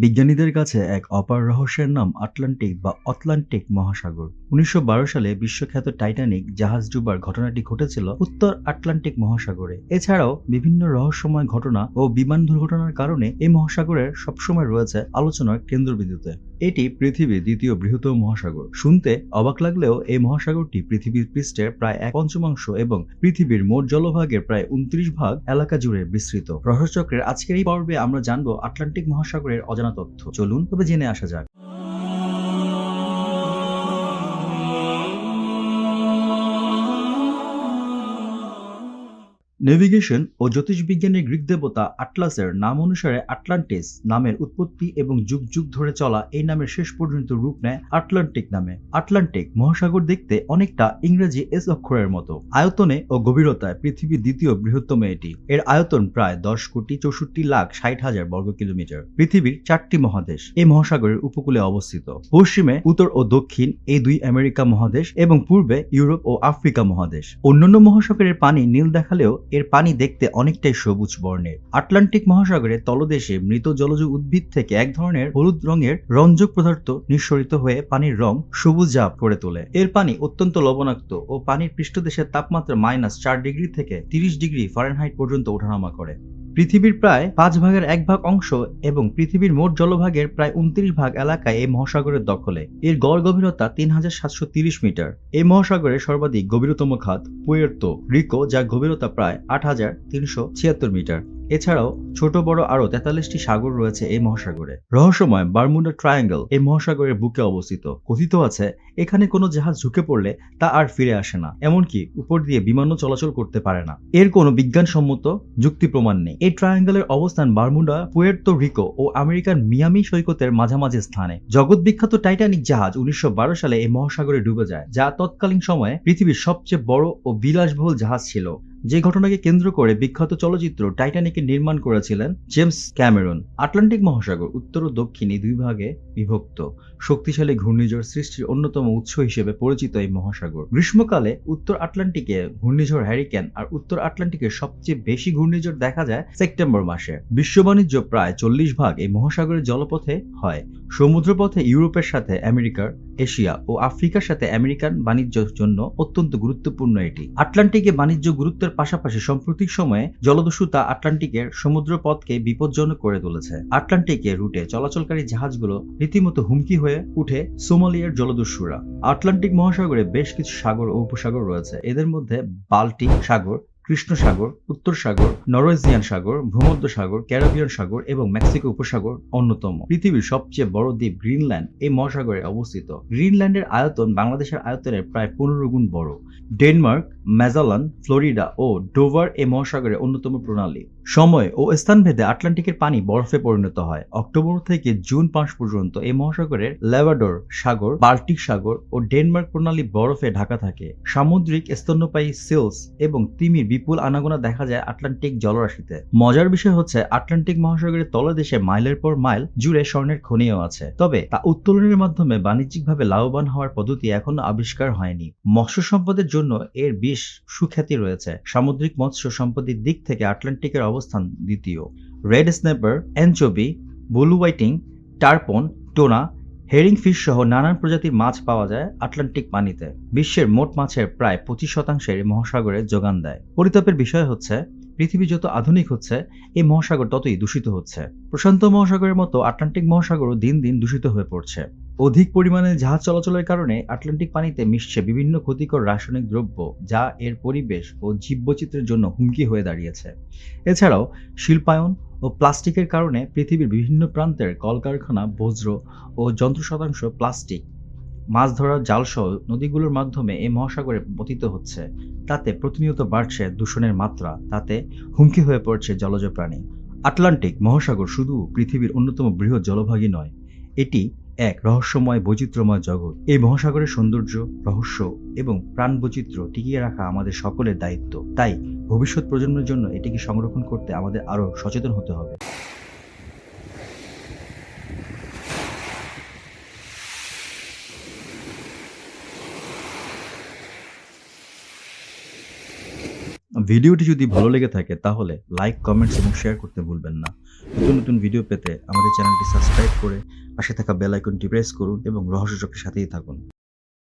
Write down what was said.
বিজ্ঞানীদের কাছে এক অপার রহস্যের নাম আটলান্টিক বা অটলান্টিক মহাসাগর। উনিশশো বারো সালে বিশ্বখ্যাত টাইটানিক জাহাজ ডুবার ঘটনাটি ঘটেছিল উত্তর আটলান্টিক মহাসাগরে। এছাড়াও বিভিন্ন রহস্যময় ঘটনা ও বিমান দুর্ঘটনার কারণে এই মহাসাগরের সবসময় রয়েছে আলোচনার কেন্দ্রবিন্দুতে। এটি পৃথিবীর দ্বিতীয় বৃহত্তম মহাসাগর। শুনতে অবাক লাগলেও এই মহাসাগরটি পৃথিবীর পৃষ্ঠের প্রায় এক পঞ্চমাংশ এবং পৃথিবীর মোট জলভাগের প্রায় উনত্রিশ ভাগ এলাকা জুড়ে বিস্তৃত। রহস্যচক্রের আজকের এই পর্বে আমরা জানব আটলান্টিক মহাসাগরের অজানা তথ্য। চলুন তবে জেনে আসা যাক। নেভিগেশন ও জ্যোতিষবিজ্ঞানের গ্রিক দেবতা আটলাসের নাম অনুসারে আটলান্টিস নামের উৎপত্তি এবং যুগ যুগ ধরে চলা এই নামের শেষ পর্যন্ত রূপ নেয় আটলান্টিক নামে। আটলান্টিক মহাসাগর দেখতে অনেকটা ইংরেজি এস অক্ষরের মতো। আয়তনে ও গভীরতায় পৃথিবীর দ্বিতীয় বৃহত্তম এটি। এর আয়তন প্রায় দশ কোটি চৌষট্টি লাখ ষাট হাজার বর্গ কিলোমিটার। পৃথিবীর চারটি মহাদেশ এই মহাসাগরের উপকূলে অবস্থিত। পশ্চিমে, উত্তর ও দক্ষিণ এই দুই আমেরিকা মহাদেশ এবং পূর্বে ইউরোপ ও আফ্রিকা মহাদেশ। অন্যান্য মহাসাগরের পানি নীল দেখালেও এর পানি দেখতে অনেকটাই সবুজ বর্ণের। আটলান্টিক মহাসাগরের তলদেশে মৃত জলজ উদ্ভিদ থেকে এক ধরনের হলুদ রঙের রঞ্জক পদার্থ নিঃসরিত হয়ে পানির রং সবুজা করে তোলে। এর পানি অত্যন্ত লবণাক্ত ও পানির পৃষ্ঠদেশের তাপমাত্রা মাইনাস চার ডিগ্রি থেকে তিরিশ ডিগ্রি ফারেনহাইট পর্যন্ত ওঠানামা করে। পৃথিবীর প্রায় পাঁচ ভাগের এক ভাগ অংশ এবং পৃথিবীর মোট জলভাগের প্রায় উনত্রিশ ভাগ এলাকায় এই মহাসাগরের দখলে। এর গড় গভীরতা তিন হাজার সাতশো তিরিশ মিটার। এই মহাসাগরের সর্বাধিক গভীরতম খাত পুয়ের্তো রিকো, যার গভীরতা প্রায় আট হাজার তিনশো ছিয়াত্তর মিটার। এছাড়াও ছোট বড় আরও তেতাল্লিশটি সাগর রয়েছে এই মহাসাগরে। রহস্যময় বারমুডা ট্রায়াঙ্গেল এই মহাসাগরের বুকে অবস্থিত। কথিত আছে, এখানে কোনো জাহাজ ঝুঁকে পড়লে তা আর ফিরে আসে না, এমনকি উপর দিয়ে বিমানও চলাচল করতে পারে না। এর কোনো বিজ্ঞানসম্মত যুক্তি প্রমাণ নেই। এই ট্রায়াঙ্গেলের অবস্থান বারমুডা, পুয়ের্তো রিকো ও আমেরিকার মিয়ামি সৈকতের মাঝামাঝি স্থানে। জগৎ বিখ্যাত টাইটানিক জাহাজ উনিশশো বারো সালে এই মহাসাগরে ডুবে যায়, যা তৎকালীন সময়ে পৃথিবীর সবচেয়ে বড় ও বিলাসবহুল জাহাজ ছিল। যে ঘটনাকে কেন্দ্র করে বিখ্যাত চলচ্চিত্র টাইটানিকের নির্মাণ করেছিলেন জেমস ক্যামেরন। আটলান্টিক মহাসাগর উত্তর ও দক্ষিণ দুই ভাগে বিভক্ত। শক্তিশালী ঘূর্ণিঝড় সৃষ্টির অন্যতম উৎস হিসেবে পরিচিত এই মহাসাগর। গ্রীষ্মকালে উত্তর আটলান্টিকে ঘূর্ণিঝড় হ্যারিকেন আর উত্তর আটলান্টিকে সবচেয়ে বেশি ঘূর্ণিঝড় দেখা যায় সেপ্টেম্বর মাসে। বিশ্ব বাণিজ্য প্রায় চল্লিশ ভাগ এই মহাসাগরের জলপথে হয়। সমুদ্রপথে ইউরোপের সাথে আমেরিকার এশিয়া ও আফ্রিকার সাথে আমেরিকান বাণিজ্যের জন্য অত্যন্ত গুরুত্বপূর্ণ এটি। আটলান্টিকে বাণিজ্য গুরুত্বের পাশাপাশি সাম্প্রতিক সময়ে জলদস্যুতা আটলান্টিকের সমুদ্র পথকে বিপজ্জনক করে তুলেছে। আটলান্টিকে রুটে চলাচলকারী জাহাজগুলো রীতিমতো হুমকি হয়ে উঠে সোমালিয়ার জলদস্যুরা। আটলান্টিক মহাসাগরে বেশ কিছু সাগর ও উপসাগর রয়েছে। এদের মধ্যে বাল্টিক সাগর কৃষ্ণ সাগর উত্তর সাগর, নরওয়েজিয়ান সাগর, ভূমধ্য সাগর, ক্যারাবিয়ান সাগর এবং মেক্সিকো উপসাগর অন্যতম। পৃথিবীর সবচেয়ে বড় দ্বীপ গ্রিনল্যান্ড এই মহাসাগরে অবস্থিত। গ্রিনল্যান্ডের আয়তন বাংলাদেশের আয়তনের প্রায় পনেরো গুণ বড়। ডেনমার্ক ম্যাজালান ফ্লোরিডা ও ডোভার এই মহাসাগরের অন্যতম প্রণালী। সময় ও স্থানভেদে আটলান্টিকের পানি বরফে পরিণত হয়। অক্টোবর থেকে জুন মাস পর্যন্ত এই মহাসাগরের লেভাডোর সাগর, বাল্টিক সাগর ও ডেনমার্ক প্রণালী বরফে ঢাকা থাকে। সামুদ্রিক স্তন্যপায়ী সিলস এবং তিমির বিপুল আনাগোনা দেখা যায় আটলান্টিক জলরাশিতে। মজার বিষয় হচ্ছে, আটলান্টিক মহাসাগরের তলদেশে মাইলের পর মাইল জুড়ে স্বর্ণের খনিও আছে। তবে তা উত্তোলনের মাধ্যমে বাণিজ্যিকভাবে লাভবান হওয়ার পদ্ধতি এখনও আবিষ্কার হয়নি। মৎস্য সম্পদের জন্য এর বেশ সুখ্যাতি রয়েছে। সামুদ্রিক মৎস্য সম্পদের দিক থেকে আটলান্টিকের অবস্থান দ্বিতীয়। Red snapper anchovy blue whiting, tarpon, tuna, herring fish সহ নানান প্রজাতির মাছ পাওয়া যায় আটলান্টিক পানিতে। বিশ্বের মোট মাছের প্রায় পঁচিশ শতাংশের মহাসাগরে যোগান দেয়। পরিতাপের বিষয় হচ্ছে পৃথিবী যত আধুনিক হচ্ছে, এই মহাসাগর ততই দূষিত হচ্ছে। প্রশান্ত মহাসাগরের মতো আটলান্টিক মহাসাগরও দিন দিন দূষিত হয়ে পড়ছে। অধিক পরিমাণে জাহাজ চলাচলের কারণে আটলান্টিক পানিতে মিশছে বিভিন্ন ক্ষতিকর রাসায়নিক দ্রব্য, যা এর পরিবেশ ও জীববৈচিত্র্যের জন্য হুমকি হয়ে দাঁড়িয়েছে। এছাড়াও, শিল্পায়ন ও প্লাস্টিকের কারণে পৃথিবীর বিভিন্ন প্রান্তের কলকারখানা, বজ্র ও যন্ত্র শতাংশ প্লাস্টিক মাছ ধরার জালসহ নদীগুলোর মাধ্যমে এই মহাসাগরে পতিত হচ্ছে। তাতে প্রতিনিয়ত বাড়ছে দূষণের মাত্রা, তাতে হুমকি হয়ে পড়ছে জলজ প্রাণী। আটলান্টিক মহাসাগর শুধু পৃথিবীর অন্যতম বৃহৎ জলভাগী নয়, এটি এক রহস্যময়, বৈচিত্র্যময় জগৎ। এই মহাসাগরের সৌন্দর্য, রহস্য এবং প্রাণ বৈচিত্র্য টিকিয়ে রাখা আমাদের সকলের দায়িত্ব। তাই ভবিষ্যৎ প্রজন্মের জন্য এটিকে সংরক্ষণ করতে আমাদের আরও সচেতন হতে হবে। ভিডিওটি যদি ভালো লেগে থাকে, তাহলে লাইক কমেন্টস এবং শেয়ার করতে ভুলবেন না। নতুন নতুন ভিডিও পেতে আমাদের চ্যানেলটি সাবস্ক্রাইব করে পাশে থাকা বেল আইকনটি প্রেস করুন এবং রহস্যচক্রের সাথেই থাকুন।